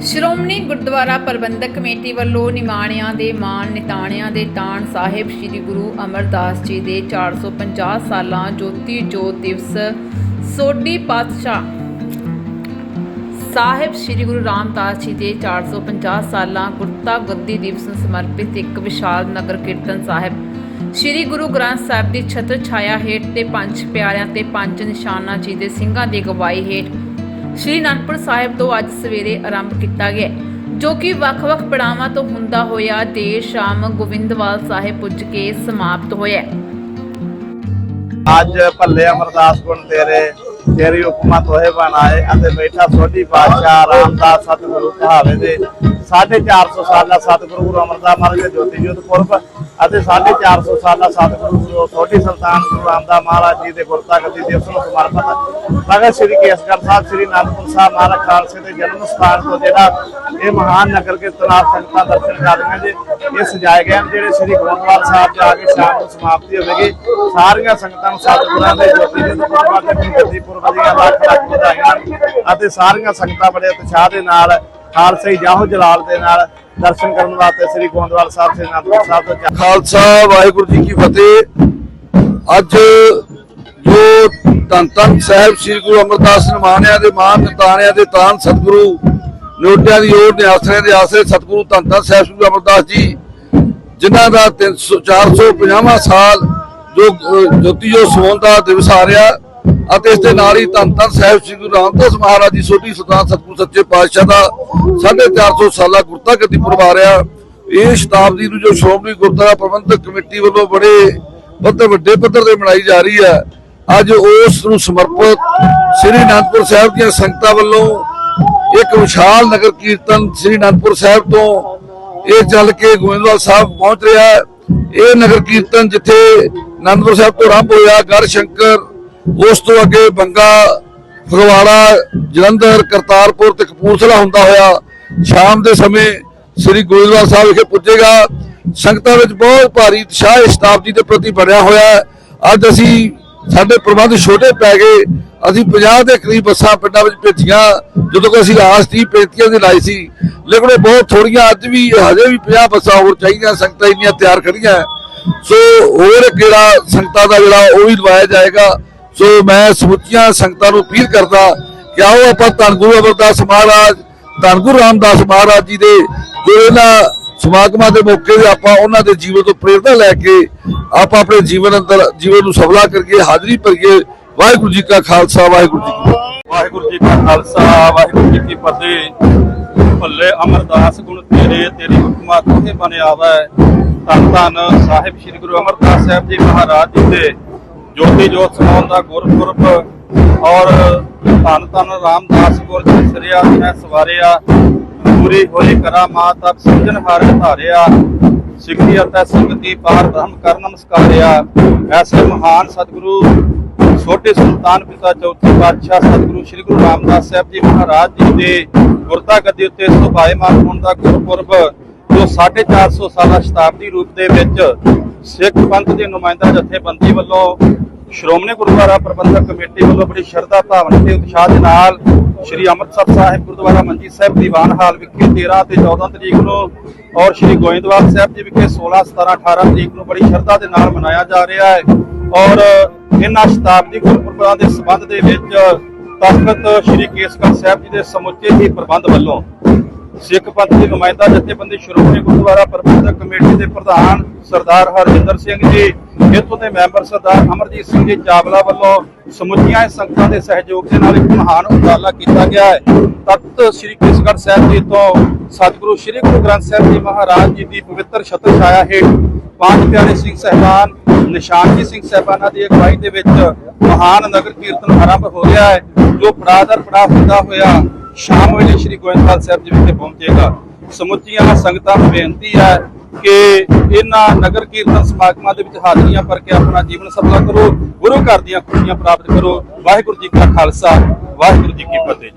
ਸ਼੍ਰੋਮਣੀ ਗੁਰਦੁਆਰਾ ਪ੍ਰਬੰਧਕ committee ਵੱਲੋਂ ਨਿਮਾਣਿਆਂ ਦੇ ਮਾਣ, ਨਿਤਾਣਿਆਂ ਦੇ ਤਾਣ ਸਾਹਿਬ ਸ੍ਰੀ ਗੁਰੂ ਅਮਰਦਾਸ ਜੀ ਦੇ 450 ਸਾਲਾਂ ਜੋਤੀ ਜੋਤ ਦਿਵਸ ਸੋਢੀ ਪਾਤਸ਼ਾਹ ਸਾਹਿਬ ਸ੍ਰੀ ਗੁਰੂ ਰਾਮਦਾਸ ਜੀ ਦੇ 450 ਸਾਲਾਂ ਗੁਰਤਾ ਗੱਦੀ ਦਿਵਸ ਨੂੰ ਸਮਰਪਿਤ ਇੱਕ ਵਿਸ਼ਾਲ ਨਗਰ ਕੀਰਤਨ ਸਾਹਿਬ ਸ੍ਰੀ ਗੁਰੂ ਗ੍ਰੰਥ ਸਾਹਿਬ ਦੀ ਛਤਰ ਛਾਇਆ ਹੇਠ ਤੇ ਪੰਜ ਪਿਆਰਿਆਂ ਤੇ ਪੰਜ ਨਿਸ਼ਾਨਾਂ ਜੀ ਦੇ ਸਿੰਘਾਂ ਦੀ ਅਗਵਾਈ ਹੇਠ ਸ਼੍ਰੀ ਅਨੰਦਪੁਰ ਸਾਹਿਬ ਤੋਂ ਅੱਜ ਸਵੇਰੇ ਆਰੰਭ ਕੀਤਾ ਗਿਆ ਜੋ ਕਿ ਵੱਖ-ਵੱਖ ਪੜਾਵਾਂ ਤੋਂ ਹੁੰਦਾ ਹੋਇਆ ਦੇਰ ਸ਼ਾਮ ਗੋਬਿੰਦਵਾਲ ਸਾਹਿਬ ਪੁੱਜ ਕੇ ਸਮਾਪਤ ਹੋਇਆ ਹੈ। ਅੱਜ ਭੱਲੇ ਅਮਰਦਾਸ ਗੁਣ ਤੇਰੇ, ਤੇਰੀ ਹੁਕਮਤ ਹੋਏ ਬਣਾਏ ਅਤੇ ਬੈਠਾ ਸੋਢੀ ਪਾਤਸ਼ਾਹ ਰਾਮਦਾਸ ਸਤਿਗੁਰੂ ਕਹਾਵੇ ਦੇ 450 ਸਾਲਾ ਸਤਿਗੁਰੂ ਗੁਰੂ ਅਮਰਦਾਸ ਮਹਾਰਾਜ ਦੇ ਜੋਤੀ ਜੋਤ ਪੁਰਬ ਅਤੇ 450 ਸਾਲਾ ਸਤਿਗੁਰੂ ਗੁਰੂ ਸੋਢੀ ਸੁਲਤਾਨ ਗੁਰੂ ਰਾਮਦਾਸ ਮਹਾਰਾਜ ਜੀ ਦੇ ਗੁਰਤਾ ਗੱਦੀ ਦਿਵਸ ਨੂੰ ਸਮਰਪਿਤ ਭਗਤ ਸ੍ਰੀ ਕੇਸਗੜ੍ਹ ਸਾਹਿਬ, ਸ੍ਰੀ ਅਨੰਦਪੁਰ ਸਾਹਿਬ ਮਹਾਰਾਜ ਖਾਲਸੇ ਦੇ ਜਨਮ ਸਥਾਨ ਤੋਂ ਜਿਹੜਾ ਇਹ ਮਹਾਨ ਨਗਰ ਕੀਰਤਨਾਥ ਸੰਗਤਾਂ ਦਰਸ਼ਨ ਕਰਦੀਆਂ ਜੀ ਇਹ ਸਜਾਏ ਗਏ ਹਨ। ਜਿਹੜੇ ਸ੍ਰੀ ਗੋਬਿੰਦਵਾਲ ਸਾਹਿਬ ਜਾ ਕੇ ਸ਼ਾਮ ਨੂੰ ਸਮਾਪਤੀ ਹੋਵੇਗੀ, ਸਾਰੀਆਂ ਸੰਗਤਾਂ ਨੂੰ ਸਤਿਗੁਰਾਂ ਦੇ ਜੋਤੀ ਦੇ ਪੁਰਬ ਤੇ ਗੁਰਗੱਦੀ ਪੁਰਬ ਦੀਆਂ ਲੱਖ ਲੱਖ ਵਧਾਈਆਂ ਅਤੇ ਸਾਰੀਆਂ ਸੰਗਤਾਂ ਬੜੇ ਉਤਸ਼ਾਹ ਦੇ ਨਾਲ ਖਾਲਸੇ ਜਾਹੋ ਜਲਾਲ ਦੇ ਨਾਲ ਦਰਸ਼ਨ ਕਰਨ ਵਾਸਤੇ ਸ੍ਰੀ ਗੋਬਿੰਦਵਾਲ ਸਾਹਿਬ ਸ੍ਰੀ ਅਨੰਦਪੁਰ ਸਾਹਿਬ ਤੋਂ ਖਾਲਸਾ ਵਾਹਿਗੁਰੂ ਜੀ ਕੀ ਫਤਿਹ। ਅੱਜ ਜੋ ਧੰਨ ਧੰਨ ਸਾਹਿਬ ਸ੍ਰੀ ਗੁਰੂ ਅਮਰਦਾਸ ਨਿਮਾਣਿਆਂ ਦੇ ਮਾਨ ਨਿਤਾਣਿਆਂ ਦੇ ਤਾਨ ਸਤਿਗੁਰੂ ਨੋਟਿਆਂ ਦੀ ਓਟ ਦੇ ਆਸਰੇ ਦੇ ਆਸਰੇ ਸਤਿਗੁਰੂ ਧੰਨ ਧੰਨ ਸਾਹਿਬ ਸ੍ਰੀ ਗੁਰੂ ਅਮਰਦਾਸ ਜੀ ਜਿਨ੍ਹਾਂ ਦਾ 300 450ਵਾਂ ਸਾਲ ਜੋ ਜੋਤੀ ਜੋ ਸੋਨ ਦਾ ਦਿਵਸ ਆ ਰਿਹਾ ਅਤੇ ਇਸ ਦੇ ਨਾਲ ਹੀ ਧੰਨ ਧੰਨ ਸਾਹਿਬ ਸ੍ਰੀ ਗੁਰੂ ਰਾਮਦਾਸ ਮਹਾਰਾਜ ਜੀ, ਸੋਢੀ ਸੁਲਤਾਨ ਸਤਿਗੁਰੂ ਸੱਚੇ ਪਾਤਸ਼ਾਹ ਦਾ 450 ਸਾਲਾ ਗੁਰਤਾ ਗੱਦੀ ਪੁਰਬ ਇਹ ਸ਼ਤਾਬਦੀ ਨੂੰ ਜੋ ਸ਼੍ਰੋਮਣੀ ਗੁਰਦੁਆਰਾ ਪ੍ਰਬੰਧਕ ਕਮੇਟੀ ਵੱਲੋਂ ਬੜੇ ਪੱਧਰ, ਵੱਡੇ ਪੱਧਰ ਤੇ ਮਨਾਈ ਜਾ ਰਹੀ ਹੈ ਅੱਜ ਉਸ ਨੂੰ ਸਮਰਪਿਤ ਸ੍ਰੀ ਅਨੰਦਪੁਰ ਸਾਹਿਬ ਦੀਆਂ ਸੰਗਤਾਂ ਵੱਲੋਂ ਇੱਕ ਵਿਸ਼ਾਲ ਨਗਰ ਕੀਰਤਨ ਸ੍ਰੀ ਅਨੰਦਪੁਰ ਸਾਹਿਬ ਤੋਂ ਇਹ ਚੱਲ ਕੇ ਗੋਇੰਦਵਾਲ ਸਾਹਿਬ ਪਹੁੰਚ ਰਿਹਾ। ਹੈ ਇਹ ਨਗਰ ਕੀਰਤਨ ਜਿੱਥੇ ਅਨੰਦਪੁਰ ਸਾਹਿਬ ਤੋਂ ਆਰੰਭ ਹੋਇਆ ਗੜ ਸ਼ੰਕਰ ਉਸ ਤੋਂ ਅੱਗੇ ਬੰਗਾ, ਫਗਵਾੜਾ, ਜਲੰਧਰ, ਕਰਤਾਰਪੁਰ ਤੇ ਕਪੂਰਥਲਾ ਹੁੰਦਾ ਹੋਇਆ, ਸ਼ਾਮ ਦੇ ਸਮੇਂ ਸ੍ਰੀ ਗੁਰਦੁਆਰਾ ਸਾਹਿਬ ਵਿਖੇ ਪੁੱਜੇਗਾ। ਸੰਗਤਾਂ ਵਿੱਚ ਬਹੁਤ ਭਾਰੀ ਉਤਸ਼ਾਹ ਇਸ ਸ਼ਤਾਬਦੀ ਦੇ ਪ੍ਰਤੀ ਬਣਿਆ ਹੋਇਆ ਹੈ। ਅੱਜ ਅਸੀਂ ਸਾਡੇ ਪ੍ਰਬੰਧ ਛੋਟੇ ਪੈ ਗਏ। ਅਸੀਂ 50 ਦੇ ਕਰੀਬ ਬੱਸਾਂ ਪਿੰਡਾਂ ਵਿੱਚ ਭੇਜੀਆਂ। ਜਦੋਂ ਕਿ ਅਸੀਂ ਆਸ ਦੀ ਪੇਟੀਆਂ ਦੀ ਲਾਈ ਸੀ। ਲੇਕਿਨ ਇਹ ਬਹੁਤ ਥੋੜੀਆਂ ਅੱਜ ਵੀ ਹਜੇ ਵੀ 50 ਬੱਸਾਂ ਹੋਰ ਚਾਹੀਦੀਆਂ। ਸੰਗਤਾਂ ਇੰਨੀਆਂ ਤਿਆਰ ਖੜੀਆਂ ਸੋ ਹੋਰ ਜਿਹੜਾ ਸੰਗਤਾਂ ਦਾ ਜਿਹੜਾ ਉਹ ਵੀ ਲਵਾਇਆ ਜਾਏਗਾ। ਸੋ ਮੈਂ ਸਮੁੱਚੀਆਂ ਸੰਗਤਾਂ ਨੂੰ ਅਪੀਲ ਕਰਦਾ, ਕਿ ਆਓ ਆਪਾਂ ਧੰਨ ਗੁਰੂ ਅਮਰਦਾਸ ਮਹਾਰਾਜ ਧੰਨ ਗੁਰੂ ਰਾਮਦਾਸ ਮਹਾਰਾਜ ਜੀ ਦੇ ਜੋ ਇਹਨਾਂ ਸਮਾਗਮਾਂ ਦੇ ਮੌਕੇ ਤੇ ਆਪਾਂ ਉਹਨਾਂ ਦੇ ਜੀਵਨ ਤੋਂ ਪ੍ਰੇਰਣਾ ਲੈ ਕੇ ਆਪਾਂ ਆਪਣੇ ਜੀਵਨ ਅੰਦਰ, ਜੀਵਨ ਨੂੰ ਸਫਲਾ ਕਰਕੇ ਹਾਜ਼ਰੀ ਭਰੀਏ। ਵਾਹਿਗੁਰੂ ਜੀ ਕਾ ਖਾਲਸਾ, ਵਾਹਿਗੁਰੂ ਜੀ ਕੀ ਫਤਿਹ। ਵਾਹਿਗੁਰੂ ਜੀ ਕਾ ਖਾਲਸਾ, ਵਾਹਿਗੁਰੂ ਜੀ ਕੀ ਫਤਿਹ। ਭੱਲੇ ਅਮਰਦਾਸ, ਗੁਣ ਤੇਰੇ, ਤੇਰੀ ਹੁਕਮਤ ਤੇ ਬਣਿਆ ਵੈ ਧੰਨ ਧੰਨ ਸਾਹਿਬ ਸ੍ਰੀ ਗੁਰੂ ਅਮਰਦਾਸ ਸਾਹਿਬ ਜੀ ਮਹਾਰਾਜ ਜੀ ਦੇ ਜੋਤੀ ਜੋਤ ਸਮਾਉਣ ਦਾ ਗੁਰਪੁਰਬ ਔਰ ਧੰਨ ਧੰਨ ਰਾਮਦਾਸ ਗੁਰ ਜੀ ਸਰਿਆ ਹੈ ਸਵਾਰਿਆ, ਪੂਰੀ ਹੋਈ ਕਰਾਮਾਤ ਆਪ ਸਮਝਨ ਹਾਰ ਧਾਰਿਆ, ਸਿੱਖੀ ਅਤੇ ਸੰਗਤੀ ਪਾਰ ਬ੍ਰਹਮ ਕਰ ਨਮਸਕਾਰਿਆ। ਐਸੇ ਮਹਾਨ ਸਤਿਗੁਰੂ, ਛੋਟੇ ਸੁਲਤਾਨ ਪਿਤਾ ਚੌਥੇ ਪਾਤਸ਼ਾਹ ਸਤਿਗੁਰੂ ਸ੍ਰੀ ਗੁਰੂ ਰਾਮਦਾਸ ਸਾਹਿਬ ਜੀ ਮਹਾਰਾਜ ਜੀ ਦੇ ਗੁਰਤਾ ਗੱਦੀ ਉੱਤੇ ਸੁਭਾਏਮਾਨ ਹੋਣ ਦਾ ਗੁਰਪੁਰਬ ਜੋ 450 ਸਾਲਾ ਸ਼ਤਾਬਦੀ ਰੂਪ ਦੇ ਵਿੱਚ ਸਿੱਖ ਪੰਥ ਦੇ ਨੁਮਾਇੰਦਾ ਜਥੇਬੰਦੀ ਵੱਲੋਂ ਸ਼੍ਰੋਮਣੀ ਗੁਰਦੁਆਰਾ ਪ੍ਰਬੰਧਕ ਕਮੇਟੀ ਵੱਲੋਂ ਬੜੀ ਸ਼ਰਧਾ ਭਾਵਨਾ ਤੇ ਉਤਸ਼ਾਹ ਦੇ ਨਾਲ ਸ਼੍ਰੀ ਅੰਮ੍ਰਿਤਸਰ ਸਾਹਿਬ, ਗੁਰਦੁਆਰਾ ਮੰਜੀ ਸਾਹਿਬ, ਦੀਵਾਨ ਹਾਲ ਵਿਖੇ 13 ਤੇ 14 ਤਰੀਕ ਨੂੰ ਔਰ ਸ਼੍ਰੀ ਗੋਇੰਦਵਾਲ ਸਾਹਿਬ ਜੀ ਵਿਖੇ 16 17 18 ਤਰੀਕ ਨੂੰ ਬੜੀ ਸ਼ਰਧਾ ਦੇ ਨਾਲ ਮਨਾਇਆ ਜਾ ਰਿਹਾ ਹੈ ਔਰ ਇਹਨਾਂ ਸ਼ਤਾਬਦੀ ਗੁਰਪੁਰਬਾਂ ਦੇ ਸੰਬੰਧ ਦੇ ਵਿੱਚ ਤਖਤ ਸ਼੍ਰੀ ਕੇਸਗੜ੍ਹ ਸਾਹਿਬ ਜੀ ਦੇ ਸਮੁੱਚੇ ਹੀ ਪ੍ਰਬੰਧ ਵੱਲੋਂ ਸਿੱਖ ਪੰਥ ਦੇ ਨੁਮਾਇੰਦਾ ਜਥੇਬੰਦੀ ਸ਼੍ਰੋਮਣੀ ਗੁਰਦੁਆਰਾ ਪ੍ਰਬੰਧਕ ਕਮੇਟੀ ਦੇ ਪ੍ਰਧਾਨ ਸਰਦਾਰ ਹਰਜਿੰਦਰ ਸਿੰਘ ਜੀ, ਇੱਥੋਂ ਦੇ ਮੈਂਬਰ ਸਰਦਾਰ ਅਮਰਜੀਤ ਸਿੰਘ ਜੀ ਚਾਵਲਾ ਵੱਲੋਂ ਸਮੁੱਚੀਆਂ ਸੰਗਤਾਂ ਦੇ ਸਹਿਯੋਗ ਦੇ ਨਾਲ ਇੱਕ ਮਹਾਨ ਉਪਰਾਲਾ ਕੀਤਾ ਗਿਆ ਹੈ। ਤਖਤ ਸ੍ਰੀ ਕੇਸਗੜ੍ਹ ਸਾਹਿਬ ਜੀ ਤੋਂ ਸਤਿਗੁਰੂ ਸ੍ਰੀ ਗੁਰੂ ਗ੍ਰੰਥ ਸਾਹਿਬ ਜੀ ਮਹਾਰਾਜ ਜੀ ਦੀ ਪਵਿੱਤਰ ਛਤਰ ਛਾਇਆ ਹੇਠ ਪੰਜ ਪਿਆਰੇ ਸਿੰਘ ਸਹਿਬਾਨ, ਨਿਸ਼ਾਨਜੀ ਸਿੰਘ ਸਹਿਬਾਨਾਂ ਦੀ ਅਗਵਾਈ ਦੇ ਵਿੱਚ ਮਹਾਨ ਨਗਰ ਕੀਰਤਨ ਆਰੰਭ ਹੋ ਰਿਹਾ ਹੈ, ਜੋ ਪੜਾਦਰ ਪੜਾ ਹੁੰਦਾ ਹੋਇਆ ਸ਼ਾਮ ਵੇਲੇ ਸ੍ਰੀ ਗੋਇੰਦਵਾਲ ਸਾਹਿਬ ਜੀ ਵਿਖੇ ਪਹੁੰਚੇਗਾ। ਸਮੁੱਚੀਆਂ ਸੰਗਤਾਂ ਨੂੰ ਬੇਨਤੀ ਹੈ ਕਿ ਇਹਨਾਂ ਨਗਰ ਕੀਰਤਨ ਸਮਾਗਮਾਂ ਦੇ ਵਿੱਚ ਹਾਜ਼ਰੀਆਂ ਭਰ ਕੇ ਆਪਣਾ ਜੀਵਨ ਸਫਲਾ ਕਰੋ, ਗੁਰੂ ਘਰ ਦੀਆਂ ਖੁਸ਼ੀਆਂ ਪ੍ਰਾਪਤ ਕਰੋ। ਵਾਹਿਗੁਰੂ ਜੀ ਕਾ ਖਾਲਸਾ, ਵਾਹਿਗੁਰੂ ਜੀ ਕੀ ਫਤਿਹ।